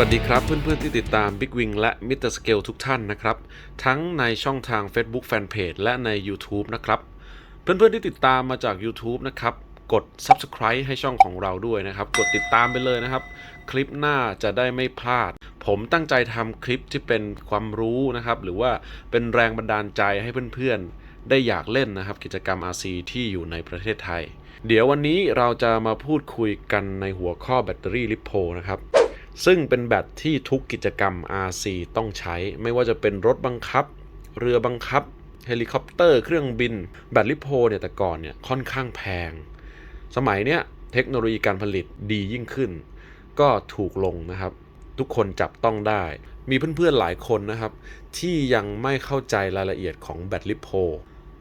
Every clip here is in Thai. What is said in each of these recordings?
วัสดีครับเพื่อนๆที่ติดตาม Big Wing และ Mr. Scale ทุกท่านนะครับ ทั้งในช่องทาง Facebook Fanpage และใน YouTube นะครับ เพื่อนๆที่ติดตามมาจาก YouTube นะครับ กด Subscribe ให้ช่องของเราด้วยนะครับ กดติดตามไปเลยนะครับ คลิปหน้าจะได้ไม่พลาด ผมตั้งใจทำคลิปที่เป็นความรู้นะครับ หรือว่าเป็นแรงบันดาลใจให้เพื่อนๆ ได้อยากเล่นนะครับ กิจกรรม RC ที่อยู่ในประเทศไทย เดี๋ยววันนี้เราจะมาพูดคุยกันในหัวข้อแบตเตอรี่ลิโพนะครับ ซึ่งเป็นแบตที่ทุกกิจกรรม RC ต้องใช้ ไม่ว่าจะเป็นรถบังคับ เรือบังคับ เฮลิคอปเตอร์ เครื่องบิน แบตลิโพเนี่ยแต่ก่อนเนี่ยค่อนข้างแพง สมัยเนี้ยเทคโนโลยีการผลิตดียิ่งขึ้น ก็ถูกลงนะครับ ทุกคนจับต้องได้ มีเพื่อนๆหลายคนนะครับ ที่ยังไม่เข้าใจรายละเอียดของแบตลิโพ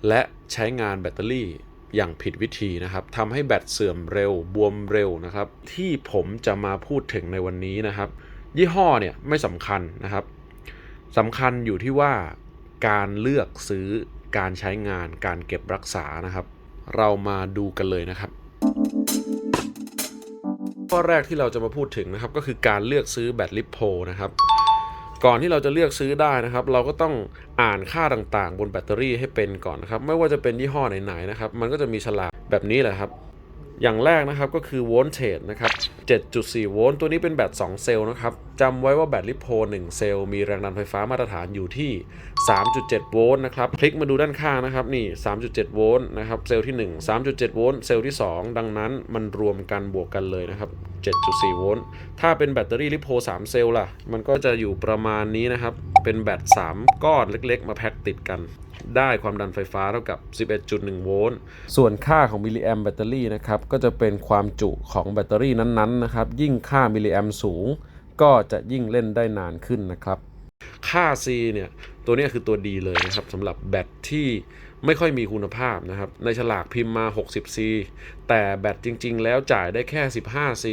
และใช้งานแบตเตอรี่ อย่างผิดวิธีนะครับทำให้แบตเสื่อมเร็วบวมเร็วนะครับ ที่ผมจะมาพูดถึงในวันนี้นะครับ ยี่ห้อเนี่ยไม่สำคัญนะครับสำคัญอยู่ที่ว่าการเลือกซื้อการใช้งานการเก็บรักษานะครับ เรามาดูกันเลยนะครับข้อแรกที่เราจะมาพูดถึงนะครับก็คือการเลือกซื้อแบตลิโพนะครับ ก่อนที่เราจะเลือกซื้อได้นะครับ เราก็ต้องอ่านค่าต่างๆ บนแบตเตอรี่ให้เป็นก่อนนะครับ ไม่ว่าจะเป็นยี่ห้อไหนๆนะครับ มันก็จะมีฉลากแบบนี้แหละครับ อย่างแรกนะครับก็คือโวลต์เทจนะครับ 7.4 โวลต์ตัวนี้เป็นแบต 2 เซลล์นะครับจำไว้ว่าแบตลิโพ1เซลล์มีแรงดันไฟฟ้ามาตรฐานอยู่ที่ 3.7 โวลต์นะครับ คลิกมาดูด้านข้างนะครับ นี่ 3.7 โวลต์นะครับ เซลล์ที่ 1 3.7 โวลต์ เซลล์ที่ 2 ดังนั้นมันรวมกันบวกกันเลยนะครับ 7.4 โวลต์ ถ้าเป็นแบตเตอรี่ลิโพ3เซลล์ล่ะ มันก็จะอยู่ประมาณนี้นะครับ เป็นแบต 3 ก้อนเล็ก ๆ มาแพ็คติดกัน ได้ความดันไฟฟ้าเท่ากับ 11.1 โวลต์ ส่วนค่าของมิลลิแอมแบตเตอรี่นะครับ ก็จะเป็นความจุของแบตเตอรี่นั้นๆนะครับ ยิ่งค่ามิลลิแอมสูง ก็จะยิ่งเล่นได้นานขึ้นนะครับ ค่า C เนี่ย ตัวนี้คือตัวดีเลยนะครับสำหรับแบตที่ไม่ค่อยมีคุณภาพนะครับ ในฉลากพิมพ์มา 60C แต่แบตจริง ๆ แล้วจ่ายได้แค่ 15C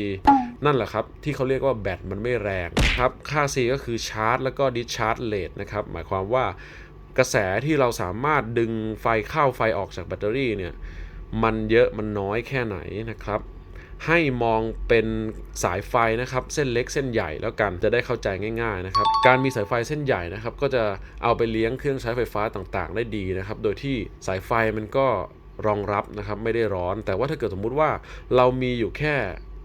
นั่นแหละครับ ที่เขาเรียกว่าแบตมันไม่แรงครับ ค่า C ก็คือชาร์จ แล้วก็ดิชาร์จเลทนะครับ หมายความว่า กระแสที่เราสามารถดึงไฟเข้าไฟออกจากแบตเตอรี่เนี่ยมันเยอะมันน้อยแค่ไหนนะครับ ให้มองเป็นสายไฟนะครับ เส้นเล็กเส้นใหญ่แล้วกันจะได้เข้าใจง่ายๆนะครับ การมีสายไฟเส้นใหญ่นะครับ ก็จะเอาไปเลี้ยงเครื่องใช้ไฟฟ้าต่างๆ ได้ดีนะครับ โดยที่สายไฟมันก็รองรับนะครับไม่ได้ร้อน แต่ว่าถ้าเกิดสมมุติว่าเรามีอยู่แค่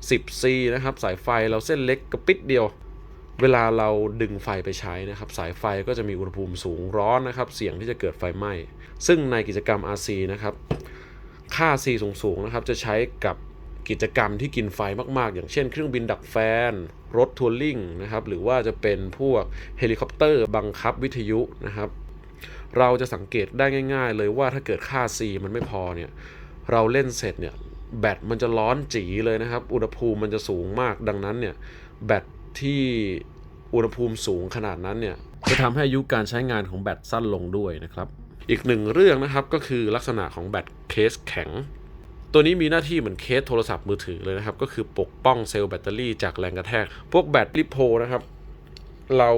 10C นะครับสายไฟเราเส้นเล็กกระปิดเดียว เวลาเราดึงไฟไปใช้นะครับ สายไฟก็จะมีอุณหภูมิสูงร้อนนะครับ เสี่ยงที่จะเกิดไฟไหม้ ซึ่งในกิจกรรม RC นะครับ ค่า C สูงๆนะครับ จะใช้กับกิจกรรมที่กินไฟมากๆ อย่างเช่นเครื่องบินดักแฟน รถทัวริงนะครับ หรือว่าจะเป็นพวกเฮลิคอปเตอร์บังคับวิทยุนะครับ เราจะสังเกตได้ง่าย ๆ เลยว่าถ้าเกิดค่า C มันไม่พอเนี่ย เราเล่นเสร็จเนี่ยแบตมันจะร้อนจีเลยนะครับ อุณหภูมิมันจะสูงมาก ดังนั้นเนี่ยแบต ที่อุณหภูมิสูงขนาดนั้นเนี่ยจะทำให้อายุการใช้งานของแบตสั้นลงด้วยนะครับอีกหนึ่งเรื่องนะครับก็คือลักษณะของแบตเคสแข็ง ตัวนี้มีหน้าที่เหมือนเคสโทรศัพท์มือถือเลยนะครับ ก็คือปกป้องเซลล์แบตเตอรี่จากแรงกระแทก พวกแบตลิโพนะครับ เรา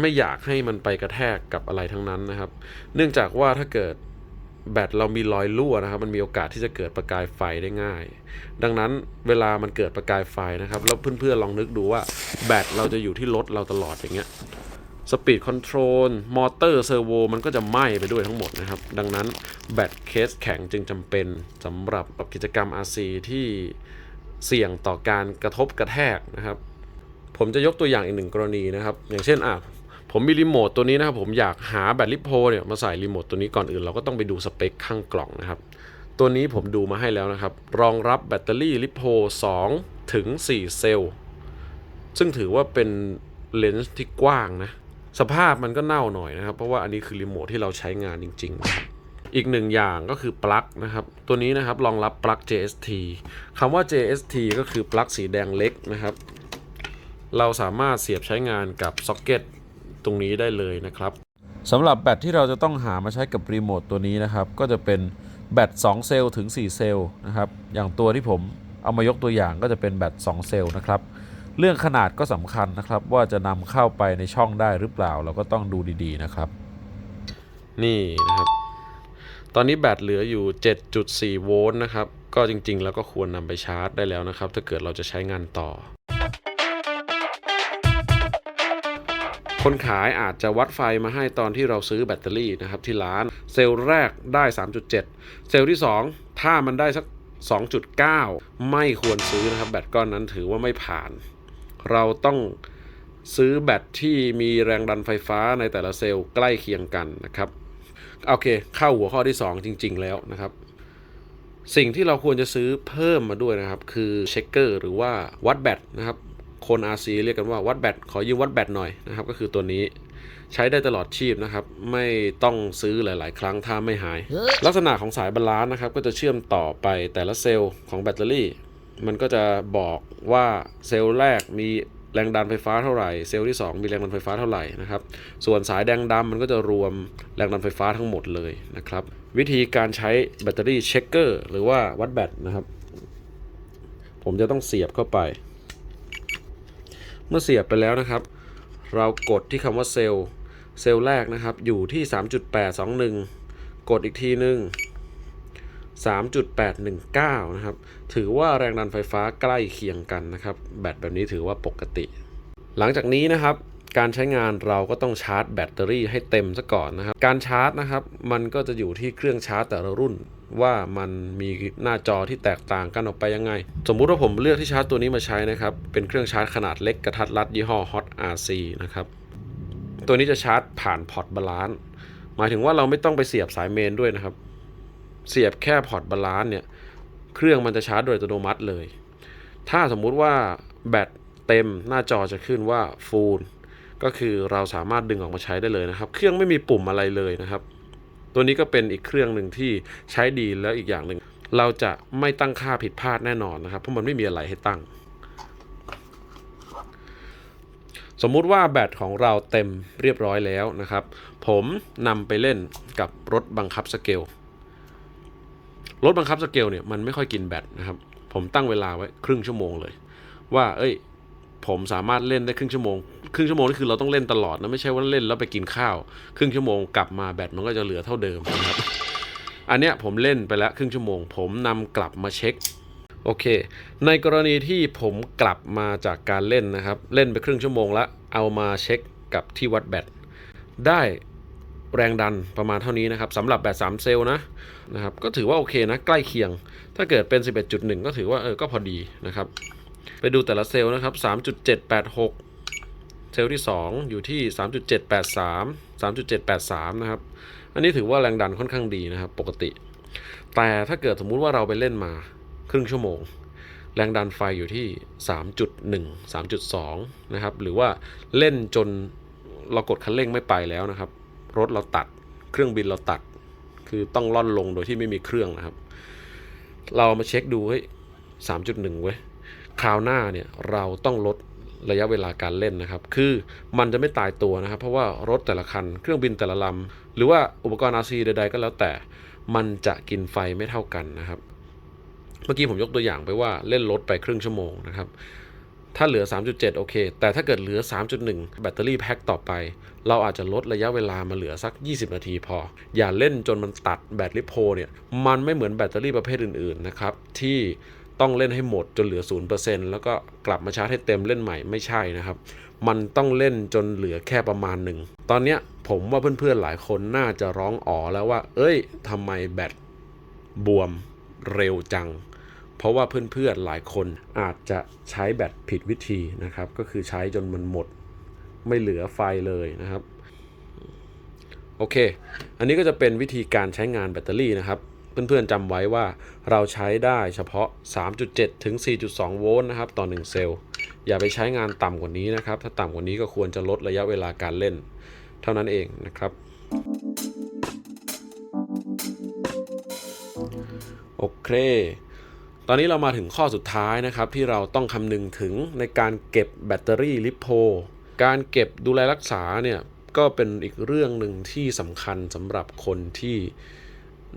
ไม่อยากให้มันไปกระแทกกับอะไรทั้งนั้นนะครับ เนื่องจากว่าถ้าเกิด แบตเรามีรอยรั่วนะครับ มันมีโอกาสที่จะเกิดประกายไฟได้ง่าย ดังนั้นเวลามันเกิดประกายไฟนะครับ แล้วเพื่อนๆลองนึกดูว่าแบตเราจะอยู่ที่รถเราตลอดอย่างเงี้ยสปีดคอนโทรลมอเตอร์เซอร์โวมันก็จะไหม้ไปด้วยทั้งหมดนะครับ ดังนั้นแบตเคสแข็งจึงจำเป็นสำหรับกิจกรรม RC ที่เสี่ยงต่อการกระทบกระแทกนะครับ ผมจะยกตัวอย่างอีกหนึ่งกรณีนะครับ อย่างเช่นอะ ผมมีรีโมทตัวนี้นะครับผมอยากหาแบตลิโพเนี่ยมาใส่รีโมทตัวนี้ก่อนอื่นเราก็ต้องไปดูสเปคข้างกล่องนะครับ ตัวนี้ผมดูมาให้แล้วนะครับ รองรับแบตเตอรี่ลิโพ2ถึง4เซลล์ ซึ่งถือว่าเป็นเลนส์ที่กว้างนะ สภาพมันก็เน่าหน่อยนะครับ เพราะว่าอันนี้คือรีโมทที่เราใช้งานจริง ๆอีกหนึ่งอย่างก็คือปลั๊กนะครับ ตัวนี้นะครับรองรับปลั๊ก JST คำว่า JST ก็คือปลั๊กสีแดงเล็กนะครับ เราสามารถเสียบใช้งานกับซ็อกเก็ต ตรงนี้ได้เลยนะครับสำหรับแบตที่เราจะต้องหามาใช้กับรีโมทตัวนี้นะครับ ก็จะเป็นแบต2เซลล์ถึง 4 เซลล์นะครับ อย่างตัวที่ผมเอามายกตัวอย่างก็จะเป็นแบต2เซลล์นะครับ เรื่องขนาดก็สำคัญนะครับ ว่าจะนำเข้าไปในช่องได้หรือเปล่า เราก็ต้องดูดีๆนะครับ นี่นะครับ ตอนนี้แบตเหลืออยู่ 7.4 โวลต์นะครับ ก็จริงๆ แล้วก็ควรนำไปชาร์จได้แล้วนะครับ ถ้าเกิดเราจะใช้งานต่อ คนขายอาจจะวัดไฟมาให้ตอนที่เราซื้อแบตเตอรี่นะครับที่ร้านเซลล์แรกได้ 3.7 เซลล์ที่ 2 ถ้ามันได้สัก 2.9 ไม่ควรซื้อนะครับ แบตก้อนนั้นถือว่าไม่ผ่าน เราต้องซื้อแบตที่มีแรงดันไฟฟ้าในแต่ละเซลล์ใกล้เคียงกันนะครับโอเค เข้าหัวข้อที่ 2 จริง ๆ แล้วนะครับ สิ่งที่เราควรจะซื้อเพิ่มมาด้วยนะครับ คือเช็คเกอร์หรือว่าวัดแบตนะครับ คน RC เรียกกันว่าวัดแบตขอยืมวัดแบตหน่อยนะครับ ก็คือตัวนี้ใช้ได้ตลอดชีพนะครับ ไม่ต้องซื้อหลาย ๆ ครั้งถ้าไม่หาย ลักษณะของสายบาลานซ์นะครับ ก็จะเชื่อมต่อไปแต่ละเซลล์ของแบตเตอรี่ มันก็จะบอกว่าเซลล์แรกมีแรงดันไฟฟ้าเท่าไหร่ เซลล์ที่ 2 มีแรงดันไฟฟ้าเท่าไหร่นะครับ ส่วนสายแดงดำมันก็จะรวมแรงดันไฟฟ้าทั้งหมดเลยนะครับ วิธีการใช้แบตเตอรี่เช็คเกอร์หรือว่าวัดแบตนะครับ ผมจะต้องเสียบเข้าไป เมื่อเสียบไปแล้วนะครับ เรากดที่คำว่าเซลล์เซลล์แรกนะครับ อยู่ที่ 3.821 กดอีกทีหนึ่ง3.819 นะครับ ถือว่าแรงดันไฟฟ้าใกล้เคียงกันนะครับ แบตแบบนี้ถือว่าปกติ หลังจากนี้นะครับ การใช้งานเราก็ต้องชาร์จแบตเตอรี่ให้เต็มซะก่อนนะครับ การชาร์จนะครับ มันก็จะอยู่ที่เครื่องชาร์จแต่ละรุ่น ว่ามันมีหน้าจอที่แตกต่างกันออกไปยังไง สมมุติว่าผมเลือกที่ชาร์จตัวนี้มาใช้นะครับ เป็นเครื่องชาร์จขนาดเล็กกระทัดรัดยี่ห้อ Hot RC นะครับ ตัวนี้จะชาร์จผ่านพอร์ตบาลานซ์หมายถึงว่าเราไม่ต้องไปเสียบสายเมนด้วยนะครับ เสียบแค่พอร์ตบาลานซ์เนี่ย เครื่องมันจะชาร์จโดยอัตโนมัติเลย ถ้าสมมุติว่าแบตเต็มหน้าจอจะขึ้นว่า full ก็คือเราสามารถดึงออกมาใช้ได้เลยนะครับ เครื่องไม่มีปุ่มอะไรเลยนะครับ ตัวนี้ก็เป็นอีกเครื่องหนึ่งที่ใช้ดีแล้วอีกอย่างหนึ่งเราจะไม่ตั้งค่าผิดพลาดแน่นอนนะครับ เพราะมันไม่มีอะไรให้ตั้ง สมมุติว่าแบตของเราเต็มเรียบร้อยแล้วนะครับ ผมนำไปเล่นกับรถบังคับสเกลรถบังคับสเกลเนี่ยมันไม่ค่อยกินแบตนะครับ ผมตั้งเวลาไว้ครึ่งชั่วโมงเลย ว่าเอ้ย ผมสามารถเล่นได้ครึ่งชั่วโมง ครึ่งชั่วโมงนี่คือเราต้องเล่นตลอดนะไม่ใช่ว่าเล่นแล้วไปกินข้าว ครึ่งชั่วโมงกลับมาแบตมันก็จะเหลือเท่าเดิมนะครับอันเนี้ยผมเล่นไปแล้วครึ่งชั่วโมง ผมนำกลับมาเช็คโอเค ในกรณีที่ผมกลับมาจากการเล่นนะครับ เล่นไปครึ่งชั่วโมงแล้วเอามาเช็คกับที่วัดแบตได้แรงดันประมาณเท่านี้นะครับสำหรับแบต3เซลล์นะนะครับ ก็ถือว่าโอเคนะ ใกล้เคียง ถ้าเกิดเป็น 11.1 ก็ถือว่าเออก็พอดีนะครับ ไปดูแต่ละเซลล์นะครับ 3.786 เซลล์ที่ 2 อยู่ที่ 3.783 3.783 นะครับ อันนี้ถือว่าแรงดันค่อนข้างดีนะครับ ปกติ แต่ถ้าเกิดสมมุติว่าเราไปเล่นมาครึ่งชั่วโมง แรงดันไฟอยู่ที่ 3.1 3.2 นะครับ หรือว่าเล่นจนเรากดคันเร่งไม่ไปแล้วนะครับ รถเราตัด เครื่องบินเราตัด คือต้องล่อนลงโดยที่ไม่มีเครื่องนะครับ เรามาเช็คดูเฮ้ย3.1 เว้ย คราวหน้าเนี่ยเราต้องลดระยะเวลาการเล่นนะครับ คือมันจะไม่ตายตัวนะครับ เพราะว่ารถแต่ละคัน เครื่องบินแต่ละลำ หรือว่าอุปกรณ์ RC ใด ๆ ก็แล้วแต่ มันจะกินไฟไม่เท่ากันนะครับ เมื่อกี้ผมยกตัวอย่างไปว่าเล่นรถไปครึ่งชั่วโมงนะครับ ถ้าเหลือ 3.7 โอเค แต่ถ้าเกิดเหลือ 3.1 แบตเตอรี่แพ็คต่อไป เราอาจจะลดระยะเวลามาเหลือสัก 20 นาทีพอ อย่าเล่นจนมันตัดแบตลิโพเนี่ย มันไม่เหมือนแบตเตอรี่ประเภทอื่นๆนะครับที่ ต้องเล่นให้หมดจนเหลือ 0%แล้วก็กลับมาชาร์จให้เต็มเล่นใหม่ไม่ใช่นะครับ มันต้องเล่นจนเหลือแค่ประมาณหนึ่ง ตอนนี้ผมว่าเพื่อนๆหลายคนน่าจะร้องอ๋อแล้วว่า เอ้ยทำไมแบตบวมเร็วจัง เพราะว่าเพื่อนๆหลายคนอาจจะใช้แบตผิดวิธีนะครับ ก็คือใช้จนมันหมด ไม่เหลือไฟเลยนะครับ โอเค อันนี้ก็จะเป็นวิธีการใช้งานแบตเตอรี่นะครับ เพื่อนๆจำไว้ว่าเราใช้ได้เฉพาะ 3.7 ถึง 4.2 โวลต์นะครับต่อ 1 เซลล์ อย่าไปใช้งานต่ำกว่านี้นะครับ ถ้าต่ำกว่านี้ก็ควรจะลดระยะเวลาการเล่น เท่านั้นเองนะครับ โอเค ตอนนี้เรามาถึงข้อสุดท้ายนะครับ ที่เราต้องคำนึงถึงในการเก็บแบตเตอรี่ลิโพการเก็บดูแลรักษาเนี่ยก็เป็นอีกเรื่องหนึ่งที่สำคัญสำหรับคนที่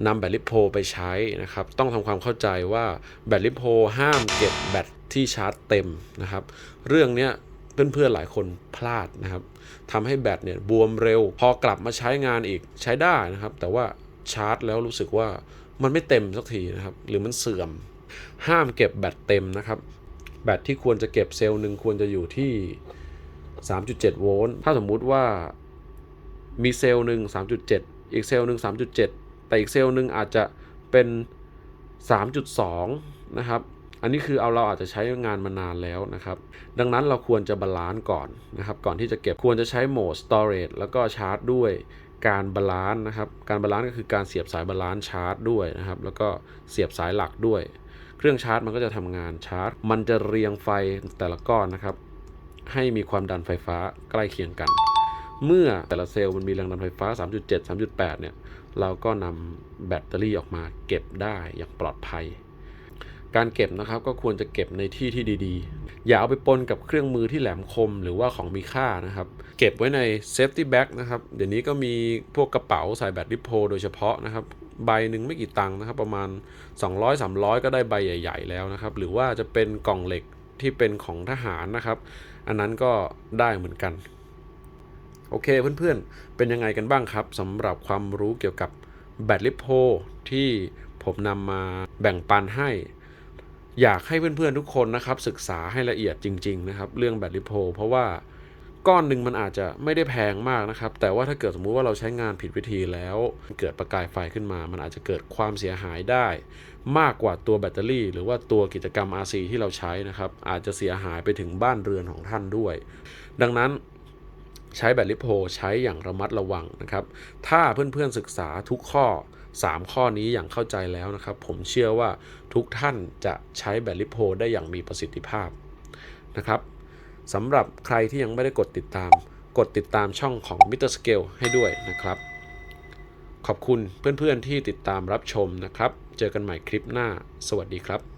นำแบตลิโพไปใช้นะครับ ต้องทำความเข้าใจว่าแบตลิโพห้ามเก็บแบตที่ชาร์จเต็มนะครับ เรื่องนี้เพื่อนๆหลายคนพลาดนะครับทำให้แบตเนี่ยบวมเร็ว พอกลับมาใช้งานอีกใช้ได้นะครับ แต่ว่าชาร์จแล้วรู้สึกว่ามันไม่เต็มสักทีนะครับ หรือมันเสื่อม ห้ามเก็บแบตเต็มนะครับ แบตที่ควรจะเก็บเซลล์หนึ่งควรจะอยู่ที่ 3.7 โวลต์ ถ้าสมมุติว่ามีเซลล์หนึ่ง3.7 อีกเซลล์หนึ่ง3.7 แต่อีกเซลล์หนึ่งอาจจะเป็น 3.2 นะครับ อันนี้คือเอาเราอาจจะใช้งานมานานแล้วนะครับ ดังนั้นเราควรจะบาลานซ์ก่อนนะครับ ก่อนที่จะเก็บควรจะใช้โหมด storage แล้วก็ชาร์จด้วยการบาลานซ์นะครับ การบาลานซ์ก็คือการเสียบสายบาลานซ์ชาร์จด้วยนะครับ แล้วก็เสียบสายหลักด้วย เครื่องชาร์จมันก็จะทำงานชาร์จ มันจะเรียงไฟแต่ละก้อนนะครับ ให้มีความดันไฟฟ้าใกล้เคียงกัน เมื่อแต่ละเซลล์มันมีแรงดันไฟฟ้า 3.7 3.8 เนี่ย เราก็นำแบตเตอรี่ออกมาเก็บได้อย่างปลอดภัย การเก็บนะครับก็ควรจะเก็บในที่ที่ดีๆ อย่าเอาไปปนกับเครื่องมือที่แหลมคมหรือว่าของมีค่านะครับ เก็บไว้ใน safety bag นะครับ เดี๋ยวนี้ก็มีพวกกระเป๋าใส่แบตลิโพโดยเฉพาะนะครับ ใบหนึ่งไม่กี่ตังค์นะครับ ประมาณ 200-300 ก็ได้ใบใหญ่ ๆ แล้วนะครับ หรือว่าจะเป็นกล่องเหล็กที่เป็นของทหารนะครับ อันนั้นก็ได้เหมือนกัน โอเคเพื่อนๆ เป็นยังไงกันบ้างครับสำหรับความรู้เกี่ยวกับแบตลิโพที่ผมนำมาแบ่งปันให้ อยากให้เพื่อนๆทุกคนนะครับ ศึกษาให้ละเอียดจริง ๆ นะครับ เรื่องแบตลิโพเพราะว่าก้อนหนึ่งมันอาจจะไม่ได้แพงมากนะครับ แต่ว่าถ้าเกิดสมมุติว่าเราใช้งานผิดวิธีแล้ว เกิดประกายไฟขึ้นมา มันอาจจะเกิดความเสียหายได้ มากกว่าตัวแบตเตอรี่ หรือว่าตัวกิจกรรม RC ที่เราใช้นะครับ อาจจะเสียหายไปถึงบ้านเรือนของท่านด้วย ดังนั้น ใช้แบตลิโพใช้อย่างระมัดระวังนะครับ ถ้าเพื่อนๆศึกษาทุกข้อ 3 ข้อนี้อย่างเข้าใจแล้วนะครับ ผมเชื่อว่าทุกท่านจะใช้แบตลิโพได้อย่างมีประสิทธิภาพนะครับสำหรับใครที่ยังไม่ได้กดติดตาม กดติดตามช่องของ Mr. Scale ให้ด้วยนะครับ ขอบคุณเพื่อนๆที่ติดตามรับชมนะครับ เจอกันใหม่คลิปหน้า สวัสดีครับ